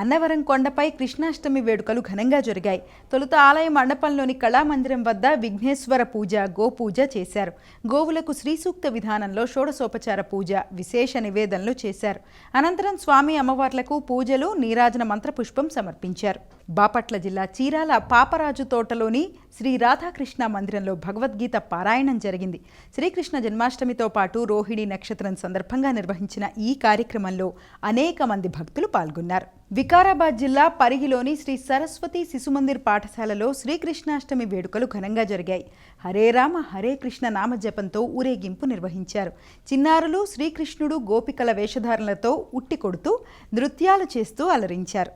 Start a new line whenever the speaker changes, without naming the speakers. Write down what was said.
అన్నవరం కొండపై కృష్ణాష్టమి వేడుకలు ఘనంగా జరిగాయి. తొలుత ఆలయ మండపంలోని కళామందిరం వద్ద విఘ్నేశ్వర పూజ గోపూజ చేశారు. గోవులకు శ్రీసూక్త విధానంలో షోడసోపచార పూజ విశేష నివేదనలు చేశారు. అనంతరం స్వామి అమ్మవార్లకు పూజలు నీరాజన మంత్రపుష్పం సమర్పించారు. బాపట్ల జిల్లా చీరాల పాపరాజు తోటలోని శ్రీ రాధాకృష్ణ మందిరంలో భగవద్గీత పారాయణం జరిగింది. శ్రీకృష్ణ జన్మాష్టమితో పాటు రోహిణి నక్షత్రం సందర్భంగా నిర్వహించిన ఈ కార్యక్రమంలో అనేక మంది భక్తులు పాల్గొన్నారు. వికారాబాద్ జిల్లా పరిగిలోని శ్రీ సరస్వతి శిశుమందిర్ పాఠశాలలో శ్రీకృష్ణాష్టమి వేడుకలు ఘనంగా జరిగాయి. హరే రామ హరే కృష్ణ నామజపంతో ఊరేగింపు నిర్వహించారు. చిన్నారులు శ్రీకృష్ణుడు గోపికల వేషధారణలతో ఉట్టి కొడుతూ నృత్యాలు చేస్తూ అలరించారు.